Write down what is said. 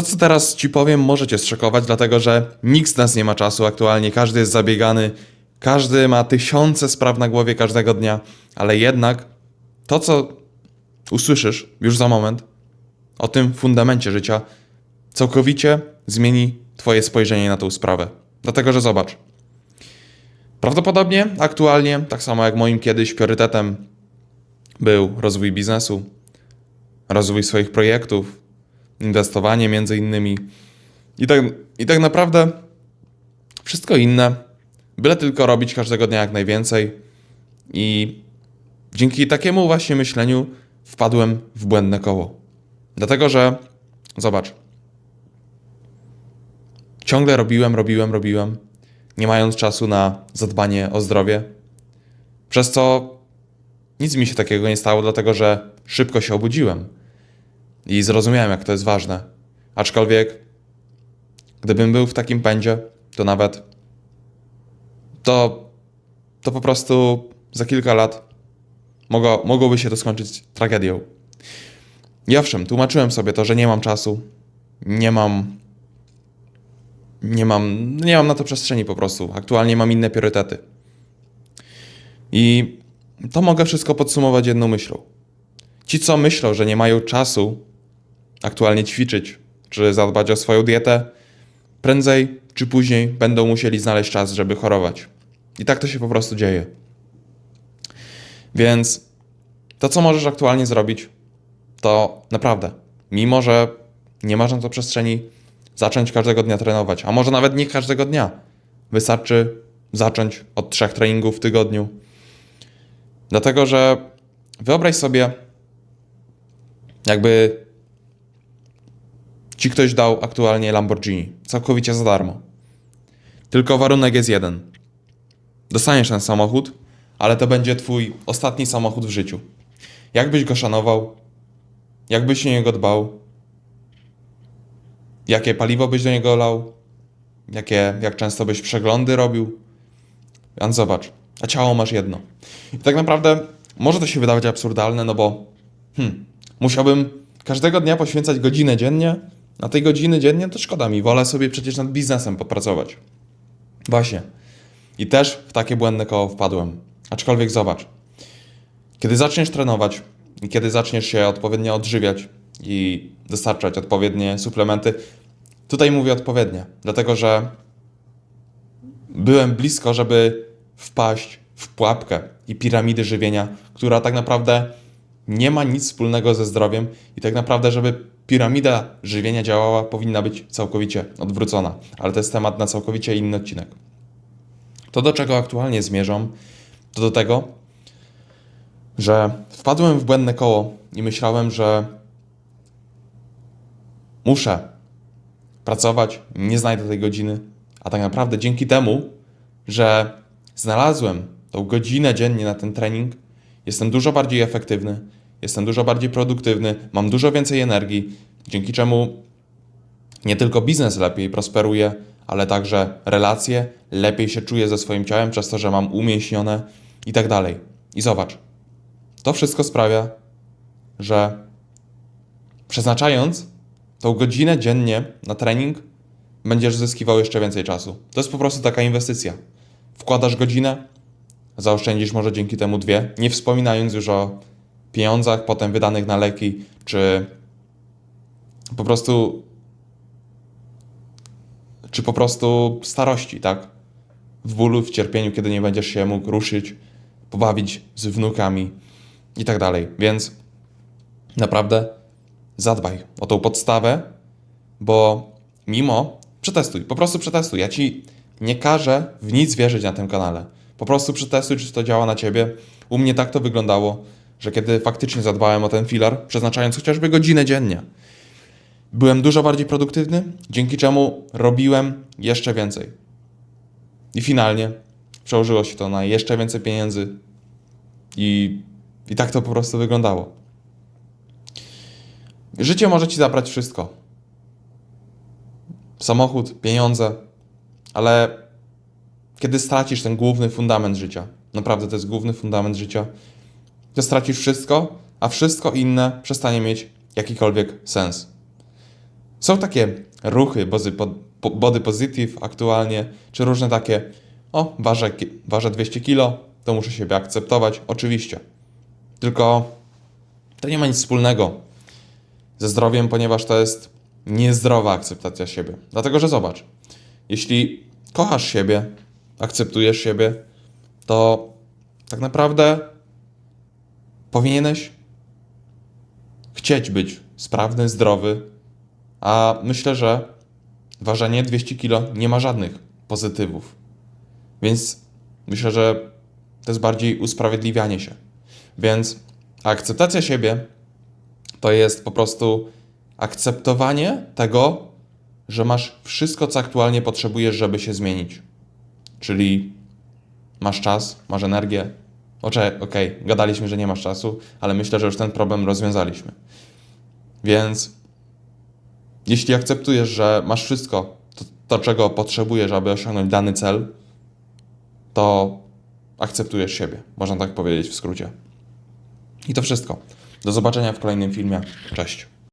To, co teraz ci powiem, może cię zszokować, dlatego że nikt z nas nie ma czasu aktualnie, każdy jest zabiegany, każdy ma tysiące spraw na głowie każdego dnia, ale jednak to, co usłyszysz już za moment o tym fundamencie życia, całkowicie zmieni Twoje spojrzenie na tą sprawę. Dlatego, że zobacz. Prawdopodobnie aktualnie, tak samo jak moim kiedyś priorytetem był rozwój biznesu, rozwój swoich projektów, inwestowanie między innymi. I tak, I tak naprawdę wszystko inne, byle tylko robić każdego dnia jak najwięcej. I dzięki takiemu właśnie myśleniu wpadłem w błędne koło. Dlatego, że zobacz, ciągle robiłem, robiłem, robiłem, nie mając czasu na zadbanie o zdrowie, przez co nic mi się takiego nie stało, dlatego że szybko się obudziłem i zrozumiałem, jak to jest ważne. Aczkolwiek, gdybym był w takim pędzie, to nawet to, to po prostu za kilka lat mogło, mogłoby się to skończyć tragedią. I owszem, tłumaczyłem sobie to, że nie mam czasu, nie mam. Nie mam, nie mam na to przestrzeni po prostu. Aktualnie mam inne priorytety. I to mogę wszystko podsumować jedną myślą. Ci, co myślą, że nie mają czasu aktualnie ćwiczyć, czy zadbać o swoją dietę, prędzej czy później będą musieli znaleźć czas, żeby chorować. I tak to się po prostu dzieje. Więc to, co możesz aktualnie zrobić, to naprawdę, mimo że nie masz na to przestrzeni, zacząć każdego dnia trenować, a może nawet nie każdego dnia. Wystarczy zacząć od trzech treningów w tygodniu. Dlatego, że wyobraź sobie, jakby ci ktoś dał aktualnie Lamborghini, całkowicie za darmo. Tylko warunek jest jeden. Dostaniesz ten samochód, ale to będzie twój ostatni samochód w życiu. Jak byś go szanował? Jak byś o niego dbał? Jakie paliwo byś do niego lał? Jakie, jak często byś przeglądy robił? Więc zobacz, a ciało masz jedno. I tak naprawdę może to się wydawać absurdalne, no bo hmm, musiałbym każdego dnia poświęcać godzinę dziennie. Na tej godziny dziennie to szkoda mi, wolę sobie przecież nad biznesem popracować. Właśnie. I też w takie błędne koło wpadłem. Aczkolwiek zobacz, kiedy zaczniesz trenować i kiedy zaczniesz się odpowiednio odżywiać i dostarczać odpowiednie suplementy, tutaj mówię odpowiednie, dlatego że byłem blisko, żeby wpaść w pułapkę i piramidy żywienia, która tak naprawdę nie ma nic wspólnego ze zdrowiem i tak naprawdę, żeby piramida żywienia działała, powinna być całkowicie odwrócona. Ale to jest temat na całkowicie inny odcinek. To, do czego aktualnie zmierzam, to do tego, że wpadłem w błędne koło i myślałem, że muszę pracować, nie znajdę tej godziny, a tak naprawdę dzięki temu, że znalazłem tą godzinę dziennie na ten trening, jestem dużo bardziej efektywny, jestem dużo bardziej produktywny, mam dużo więcej energii, dzięki czemu nie tylko biznes lepiej prosperuje, ale także relacje, lepiej się czuję ze swoim ciałem przez to, że mam umięśnione i tak dalej. I zobacz, to wszystko sprawia, że przeznaczając tą godzinę dziennie na trening, będziesz zyskiwał jeszcze więcej czasu. To jest po prostu taka inwestycja. Wkładasz godzinę, zaoszczędzisz może dzięki temu dwie, nie wspominając już o pieniądzach potem wydanych na leki, czy po prostu czy po prostu starości, tak? W bólu, w cierpieniu, kiedy nie będziesz się mógł ruszyć, pobawić z wnukami i tak dalej. Więc naprawdę zadbaj o tą podstawę, bo mimo przetestuj, po prostu przetestuj. Ja ci nie każę w nic wierzyć na tym kanale. Po prostu przetestuj, czy to działa na ciebie. U mnie tak to wyglądało, że kiedy faktycznie zadbałem o ten filar, przeznaczając chociażby godzinę dziennie, byłem dużo bardziej produktywny, dzięki czemu robiłem jeszcze więcej. I finalnie przełożyło się to na jeszcze więcej pieniędzy i, i tak to po prostu wyglądało. Życie może ci zabrać wszystko. Samochód, pieniądze, ale kiedy stracisz ten główny fundament życia, naprawdę to jest główny fundament życia, to stracisz wszystko, a wszystko inne przestanie mieć jakikolwiek sens. Są takie ruchy body, po- body positive aktualnie, czy różne takie, o, ważę, ważę 200 kilo, to muszę siebie akceptować. Oczywiście. Tylko to nie ma nic wspólnego ze zdrowiem, ponieważ to jest niezdrowa akceptacja siebie. Dlatego, że zobacz, jeśli kochasz siebie, akceptujesz siebie, to tak naprawdę powinieneś chcieć być sprawny, zdrowy, a myślę, że ważenie 200 kg nie ma żadnych pozytywów. Więc myślę, że to jest bardziej usprawiedliwianie się. Więc akceptacja siebie to jest po prostu akceptowanie tego, że masz wszystko, co aktualnie potrzebujesz, żeby się zmienić. Czyli masz czas, masz energię. Okej, gadaliśmy, że nie masz czasu, ale myślę, że już ten problem rozwiązaliśmy. Więc jeśli akceptujesz, że masz wszystko, to, to czego potrzebujesz, aby osiągnąć dany cel, to akceptujesz siebie. Można tak powiedzieć w skrócie. I to wszystko. Do zobaczenia w kolejnym filmie. Cześć.